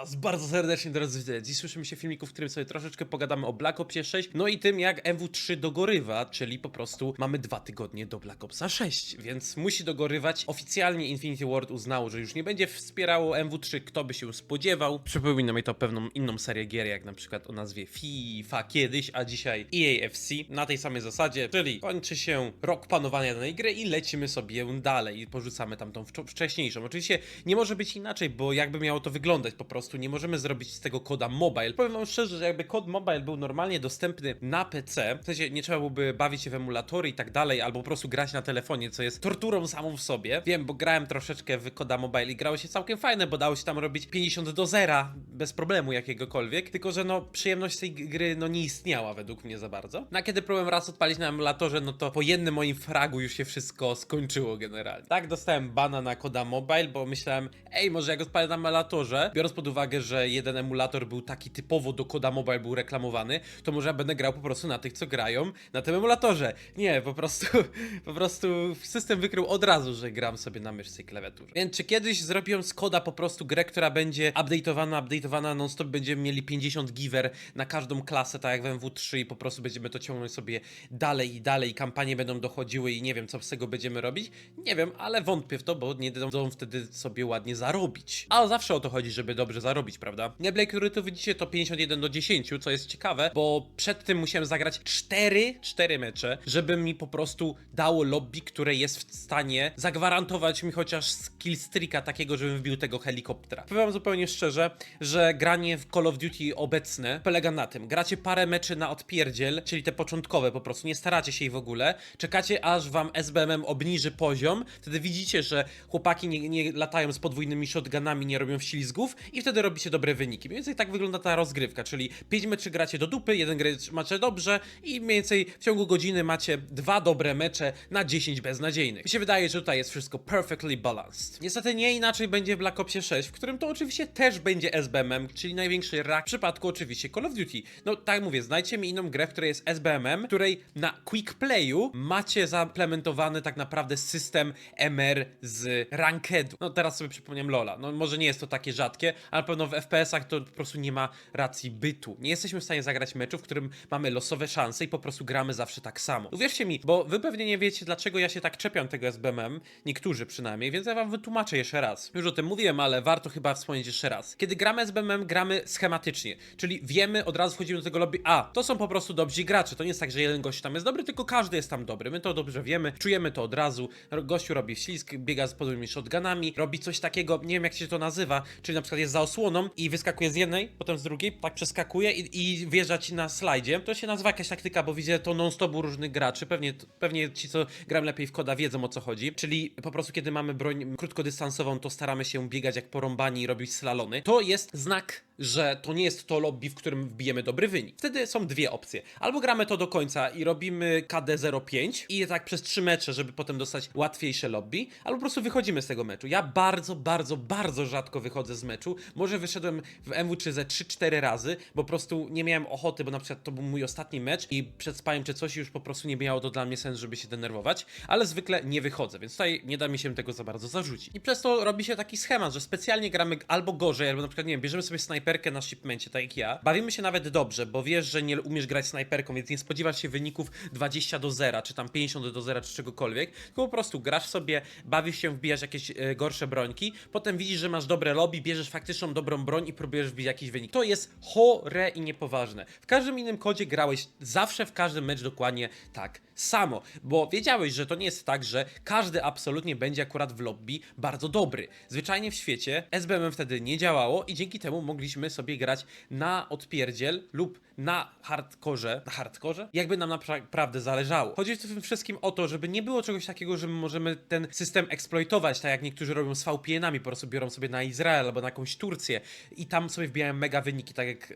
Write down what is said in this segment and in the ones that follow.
was bardzo serdecznie, drodzy widzowie. Dziś słyszymy się w filmiku, w którym sobie troszeczkę pogadamy o Black Opsie 6, no i tym jak MW3 dogorywa, czyli po prostu mamy dwa tygodnie do Black Opsa 6, więc musi dogorywać. Oficjalnie Infinity Ward uznało, że już nie będzie wspierało MW3, kto by się spodziewał. Przypomina mi to pewną inną serię gier, jak na przykład o nazwie FIFA kiedyś, a dzisiaj EAFC, na tej samej zasadzie, czyli kończy się rok panowania danej gry i lecimy sobie dalej i porzucamy tam tą wczo- wcześniejszą. Oczywiście nie może być inaczej, bo jakby miało to wyglądać, po prostu nie możemy zrobić z tego koda mobile. Powiem wam szczerze, że jakby kod mobile był normalnie dostępny na PC, w sensie nie trzeba byłoby bawić się w emulatory i tak dalej, albo po prostu grać na telefonie, co jest torturą samą w sobie. Wiem, bo grałem troszeczkę w koda mobile i grało się całkiem fajne, bo dało się tam robić 50 do zera bez problemu jakiegokolwiek, tylko że no przyjemność tej gry no nie istniała według mnie za bardzo. No a kiedy próbowałem raz odpalić na emulatorze, no to po jednym moim fragu już się wszystko skończyło generalnie. Tak, dostałem bana na koda mobile, bo myślałem, ej, może jak odpalę na emulatorze, biorąc pod uwagę, że jeden emulator był taki typowo do koda mobile był reklamowany, to może ja będę grał po prostu na tych, co grają na tym emulatorze. Nie, po prostu, po prostu system wykrył od razu, że gram sobie na myszce i klawiaturze. Więc czy kiedyś zrobią z koda po prostu grę, która będzie update'owana, update'owana non-stop, będziemy mieli 50 giver na każdą klasę, tak jak w MW3 i po prostu będziemy to ciągnąć sobie dalej i dalej kampanie będą dochodziły i nie wiem, co z tego będziemy robić? Nie wiem, ale wątpię w to, bo nie będą wtedy sobie ładnie zarobić. A zawsze o to chodzi, żeby dobrze zarobić, prawda? Gameplay, który tu widzicie, to 51 do 10, co jest ciekawe, bo przed tym musiałem zagrać 4, 4 mecze, żeby mi po prostu dało lobby, które jest w stanie zagwarantować mi chociaż skill streaka takiego, żebym wbił tego helikoptera. Powiem zupełnie szczerze, że granie w Call of Duty obecne polega na tym, gracie parę meczy na odpierdziel, czyli te początkowe po prostu, nie staracie się ich w ogóle, czekacie aż wam SBMM obniży poziom, wtedy widzicie, że chłopaki nie, nie latają z podwójnymi shotgunami, nie robią ślizgów i wtedy robicie dobre wyniki. Mniej więcej tak wygląda ta rozgrywka, czyli 5 meczy gracie do dupy, jeden gracz macie dobrze i mniej więcej w ciągu godziny macie dwa dobre mecze na 10 beznadziejnych. Mi się wydaje, że tutaj jest wszystko perfectly balanced. Niestety nie inaczej będzie w Black Opsie 6, w którym to oczywiście też będzie SBMM, czyli największy rak w przypadku oczywiście Call of Duty. No tak mówię, znajdźcie mi inną grę, w której jest SBMM, której na quick playu macie zaimplementowany tak naprawdę system MR z rankedu. No teraz sobie przypomniałem Lola. No może nie jest to takie rzadkie, ale pewno w FPS-ach to po prostu nie ma racji bytu. Nie jesteśmy w stanie zagrać meczu, w którym mamy losowe szanse i po prostu gramy zawsze tak samo. Uwierzcie mi, bo wy pewnie nie wiecie, dlaczego ja się tak czepiam tego SBMM, niektórzy przynajmniej, więc ja wam wytłumaczę jeszcze raz. Już o tym mówiłem, ale warto chyba wspomnieć jeszcze raz. Kiedy gramy SBMM, gramy schematycznie, czyli wiemy, od razu wchodzimy do tego lobby, a, to są po prostu dobrzy gracze, to nie jest tak, że jeden gość tam jest dobry, tylko każdy jest tam dobry, my to dobrze wiemy, czujemy to od razu, gościu robi ślizg, biega z podłymi shotgunami, robi coś takiego, nie wiem jak się to nazywa, czyli na przykład jest za osłoną i wyskakuje z jednej, potem z drugiej, tak przeskakuje i, i wjeżdża ci na slajdzie. To się nazywa jakaś taktyka, bo widzę to non-stop u różnych graczy, pewnie, pewnie ci, co grają lepiej w koda wiedzą o co chodzi, czyli po prostu kiedy mamy broń krótkodystansową, to staramy się biegać jak porąbani i robić slalony. To jest znak że to nie jest to lobby, w którym wbijemy dobry wynik. Wtedy są dwie opcje. Albo gramy to do końca i robimy KD 05 i tak przez trzy mecze, żeby potem dostać łatwiejsze lobby, albo po prostu wychodzimy z tego meczu. Ja bardzo, bardzo, bardzo rzadko wychodzę z meczu. Może wyszedłem w MW3 ze 3-4 razy, bo po prostu nie miałem ochoty, bo na przykład to był mój ostatni mecz i przed spaniem czy coś już po prostu nie miało to dla mnie sens, żeby się denerwować, ale zwykle nie wychodzę, więc tutaj nie da mi się tego za bardzo zarzucić. I przez to robi się taki schemat, że specjalnie gramy albo gorzej, albo na przykład, nie wiem, bierzemy sobie snajperkę na shipmencie, tak jak ja. Bawimy się nawet dobrze, bo wiesz, że nie umiesz grać snajperką, więc nie spodziewasz się wyników 20 do 0, czy tam 50 do 0, czy czegokolwiek, tylko po prostu grasz sobie, bawisz się, wbijasz jakieś e, gorsze brońki, potem widzisz, że masz dobre lobby, bierzesz dobrą broń i próbujesz wbić jakiś wynik. To jest chore i niepoważne. W każdym innym kodzie grałeś zawsze w każdym mecz dokładnie tak samo, bo wiedziałeś, że to nie jest tak, że każdy absolutnie będzie akurat w lobby bardzo dobry. Zwyczajnie w świecie SBM wtedy nie działało i dzięki temu mogliśmy sobie grać na odpierdziel lub na hardkorze, na hardkorze, jakby nam naprawdę zależało. Chodzi w tym wszystkim o to, żeby nie było czegoś takiego, że my możemy ten system eksploitować, tak jak niektórzy robią z VPN-ami, po prostu biorą sobie na Izrael albo na jakąś Turcję i tam sobie wbijają mega wyniki, tak jak e,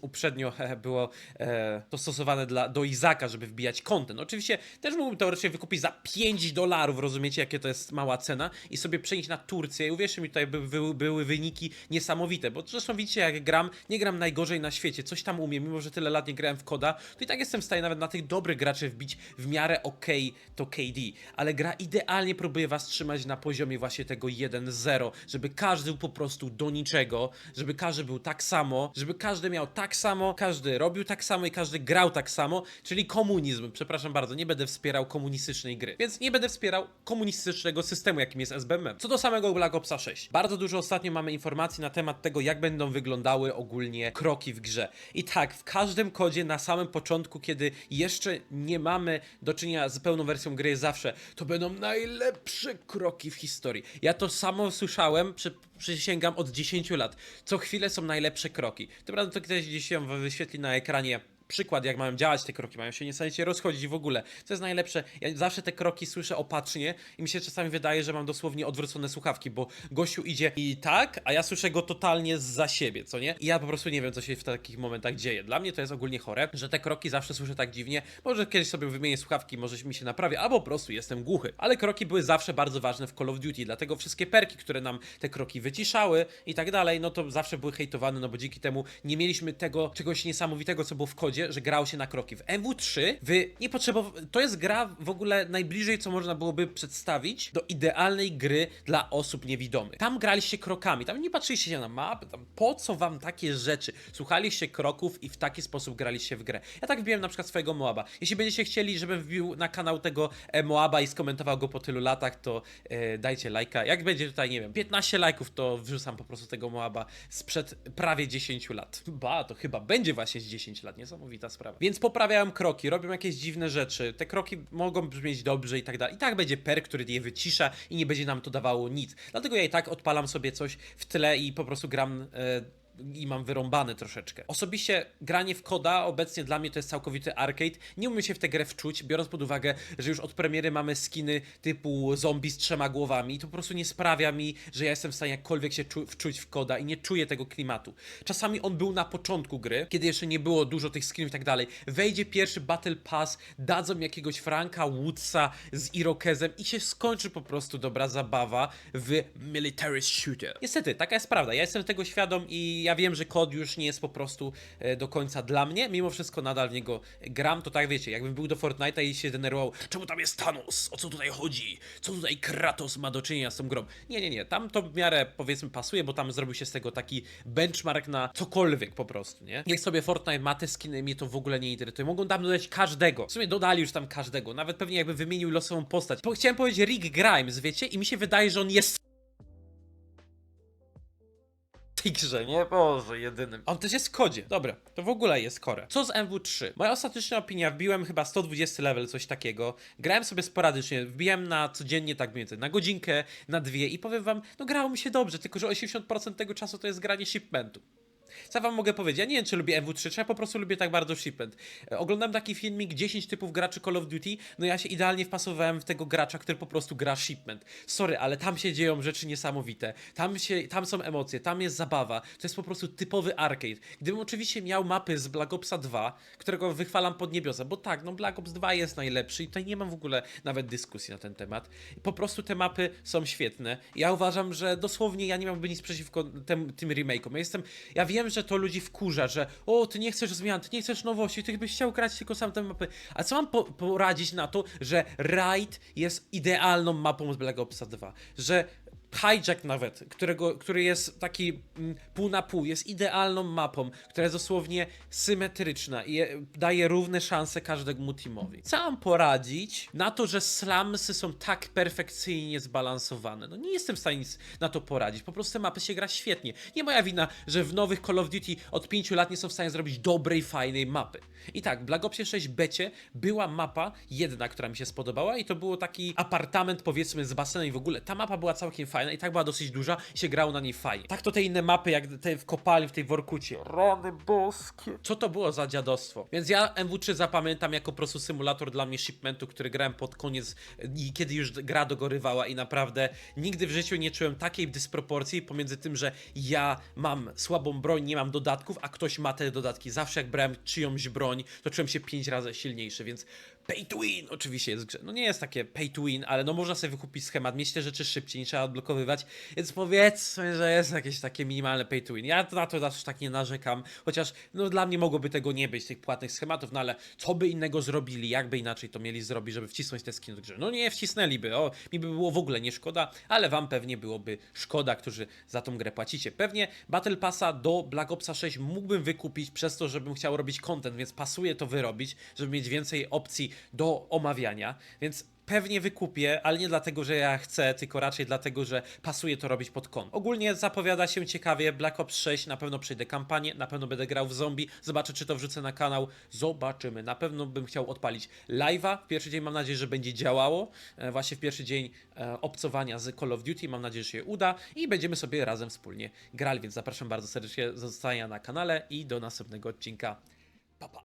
uprzednio e, było e, to stosowane dla, do Izaka, żeby wbijać content. Oczywiście też mógłbym teoretycznie wykupić za 5 dolarów, rozumiecie, jakie to jest mała cena, i sobie przenieść na Turcję. I uwierzcie mi, tutaj by, były, były wyniki niesamowite, bo zresztą widzicie, jak gram, nie gram najgorzej na świecie, coś tam umiem, mimo że tyle lat nie grałem w koda, to i tak jestem w stanie nawet na tych dobrych graczy wbić w miarę okej to KD, ale gra idealnie próbuje was trzymać na poziomie właśnie tego 1-0, żeby każdy był po prostu do niczego, żeby każdy był tak samo, żeby każdy miał tak samo, każdy robił tak samo i każdy grał tak samo, czyli komunizm. Przepraszam bardzo, nie będę wspierał komunistycznej gry, więc nie będę wspierał komunistycznego systemu, jakim jest SBMM. Co do samego Black Opsa 6. Bardzo dużo ostatnio mamy informacji na temat tego, jak będą wyglądały ogólnie kroki w grze. I tak, w każdym kodzie na samym początku, kiedy jeszcze nie mamy do czynienia z pełną wersją gry, zawsze to będą najlepsze kroki w historii. Ja to samo słyszałem, przy, przysięgam, od 10 lat. Co chwilę są najlepsze kroki. Dobra, no to ktoś gdzieś się wyświetli na ekranie przykład, jak mają działać te kroki, mają się niesamowicie rozchodzić w ogóle. Co jest najlepsze, ja zawsze te kroki słyszę opatrznie i mi się czasami wydaje, że mam dosłownie odwrócone słuchawki, bo gościu idzie i tak, a ja słyszę go totalnie za siebie, co nie? I ja po prostu nie wiem, co się w takich momentach dzieje. Dla mnie to jest ogólnie chore, że te kroki zawsze słyszę tak dziwnie. Może kiedyś sobie wymienię słuchawki, może mi się naprawi, albo po prostu jestem głuchy. Ale kroki były zawsze bardzo ważne w Call of Duty, dlatego wszystkie perki, które nam te kroki wyciszały i tak dalej, no to zawsze były hejtowane, no bo dzięki temu nie mieliśmy tego czegoś niesamowitego, co było w kodzie, że grało się na kroki. W MW3 wy nie potrzebowa... To jest gra w ogóle najbliżej, co można byłoby przedstawić do idealnej gry dla osób niewidomych. Tam graliście krokami, tam nie patrzyliście się na mapy, tam po co wam takie rzeczy? Słuchaliście kroków i w taki sposób graliście w grę. Ja tak wbiłem na przykład swojego Moaba. Jeśli będziecie chcieli, żebym wbił na kanał tego e, Moaba i skomentował go po tylu latach, to e, dajcie lajka. Jak będzie tutaj, nie wiem, 15 lajków, to wrzucam po prostu tego Moaba sprzed prawie 10 lat. Ba, to chyba będzie właśnie z 10 lat, niesamowita sprawa. Więc poprawiałem kroki, robią jakieś dziwne rzeczy. Te kroki mogą brzmieć dobrze i tak dalej. I tak będzie per, który je wycisza i nie będzie nam to dawało nic. Dlatego ja i tak odpalam sobie coś w tle i po prostu gram. E, i mam wyrąbane troszeczkę. Osobiście granie w koda obecnie dla mnie to jest całkowity arcade. Nie umiem się w tę grę wczuć, biorąc pod uwagę, że już od premiery mamy skiny typu zombie z trzema głowami. To po prostu nie sprawia mi, że ja jestem w stanie jakkolwiek się czu- wczuć w koda i nie czuję tego klimatu. Czasami on był na początku gry, kiedy jeszcze nie było dużo tych skinów i tak dalej. Wejdzie pierwszy Battle Pass, dadzą jakiegoś Franka Woodsa z Irokezem i się skończy po prostu dobra zabawa w Military Shooter. Niestety, taka jest prawda. Ja jestem tego świadom i ja wiem, że kod już nie jest po prostu e, do końca dla mnie. Mimo wszystko nadal w niego gram. To tak wiecie, jakbym był do Fortnite'a i się denerwował, czemu tam jest Thanos? O co tutaj chodzi? Co tutaj Kratos ma do czynienia z tą grą? Nie, nie, nie. Tam to w miarę powiedzmy pasuje, bo tam zrobił się z tego taki benchmark na cokolwiek po prostu, nie? Jak sobie Fortnite ma te skiny, mnie to w ogóle nie interesuje. Mogą tam dodać każdego. W sumie dodali już tam każdego. Nawet pewnie jakby wymienił losową postać. Bo chciałem powiedzieć Rick Grimes, wiecie? I mi się wydaje, że on jest tej grze, nie? Boże, jedynym. On też jest w kodzie. Dobra, to w ogóle jest core. Co z MW3? Moja ostateczna opinia, wbiłem chyba 120 level, coś takiego. Grałem sobie sporadycznie, wbijałem na codziennie tak mniej więcej, na godzinkę, na dwie i powiem wam, no grało mi się dobrze, tylko że 80% tego czasu to jest granie shipmentu. Co wam mogę powiedzieć? Ja nie wiem, czy lubię MW3, czy ja po prostu lubię tak bardzo shipment. E, Oglądam taki filmik 10 typów graczy Call of Duty, no ja się idealnie wpasowałem w tego gracza, który po prostu gra shipment. Sorry, ale tam się dzieją rzeczy niesamowite. Tam, się, tam są emocje, tam jest zabawa. To jest po prostu typowy arcade. Gdybym oczywiście miał mapy z Black Opsa 2, którego wychwalam pod niebiosa, bo tak, no Black Ops 2 jest najlepszy i tutaj nie mam w ogóle nawet dyskusji na ten temat. Po prostu te mapy są świetne. Ja uważam, że dosłownie ja nie mam nic przeciwko tym, tym remake'om. Ja jestem, ja wiem, że to ludzi wkurza, że o, ty nie chcesz zmian, ty nie chcesz nowości, ty byś chciał grać tylko sam te mapy. A co mam po poradzić na to, że Raid jest idealną mapą z Black Opsa 2? Że Hijack nawet, którego, który jest taki mm, pół na pół, jest idealną mapą, która jest dosłownie symetryczna i je- daje równe szanse każdemu teamowi. Co mam poradzić na to, że slamsy są tak perfekcyjnie zbalansowane? No nie jestem w stanie nic na to poradzić, po prostu te mapy się gra świetnie. Nie moja wina, że w nowych Call of Duty od 5 lat nie są w stanie zrobić dobrej, fajnej mapy. I tak, w Black Opsie 6 becie była mapa jedna, która mi się spodobała i to było taki apartament powiedzmy z basenem i w ogóle ta mapa była całkiem fajna i tak była dosyć duża i się grało na niej fajnie. Tak to te inne mapy, jak te w kopalni, w tej Workucie. Rany boskie. Co to było za dziadostwo? Więc ja MW3 zapamiętam jako po prostu symulator dla mnie shipmentu, który grałem pod koniec i kiedy już gra dogorywała i naprawdę nigdy w życiu nie czułem takiej dysproporcji pomiędzy tym, że ja mam słabą broń, nie mam dodatków, a ktoś ma te dodatki. Zawsze jak brałem czyjąś broń, to czułem się pięć razy silniejszy, więc pay to win oczywiście jest grze. No nie jest takie pay to win, ale no można sobie wykupić schemat, mieć te rzeczy szybciej, nie trzeba odblokowywać, więc powiedzmy, że jest jakieś takie minimalne pay to win. Ja na to aż tak nie narzekam, chociaż no dla mnie mogłoby tego nie być, tych płatnych schematów, no ale co by innego zrobili, jakby inaczej to mieli zrobić, żeby wcisnąć te skiny do grze? No nie wcisnęliby, o, mi by było w ogóle nie szkoda, ale wam pewnie byłoby szkoda, którzy za tą grę płacicie. Pewnie Battle Passa do Black Opsa 6 mógłbym wykupić przez to, żebym chciał robić content, więc pasuje to wyrobić, żeby mieć więcej opcji do omawiania, więc pewnie wykupię, ale nie dlatego, że ja chcę, tylko raczej dlatego, że pasuje to robić pod kąt. Ogólnie zapowiada się ciekawie Black Ops 6, na pewno przejdę kampanię, na pewno będę grał w zombie, zobaczę czy to wrzucę na kanał, zobaczymy. Na pewno bym chciał odpalić live'a, w pierwszy dzień mam nadzieję, że będzie działało, e, właśnie w pierwszy dzień e, obcowania z Call of Duty, mam nadzieję, że się uda i będziemy sobie razem wspólnie grali, więc zapraszam bardzo serdecznie do zostania na kanale i do następnego odcinka. Pa, pa.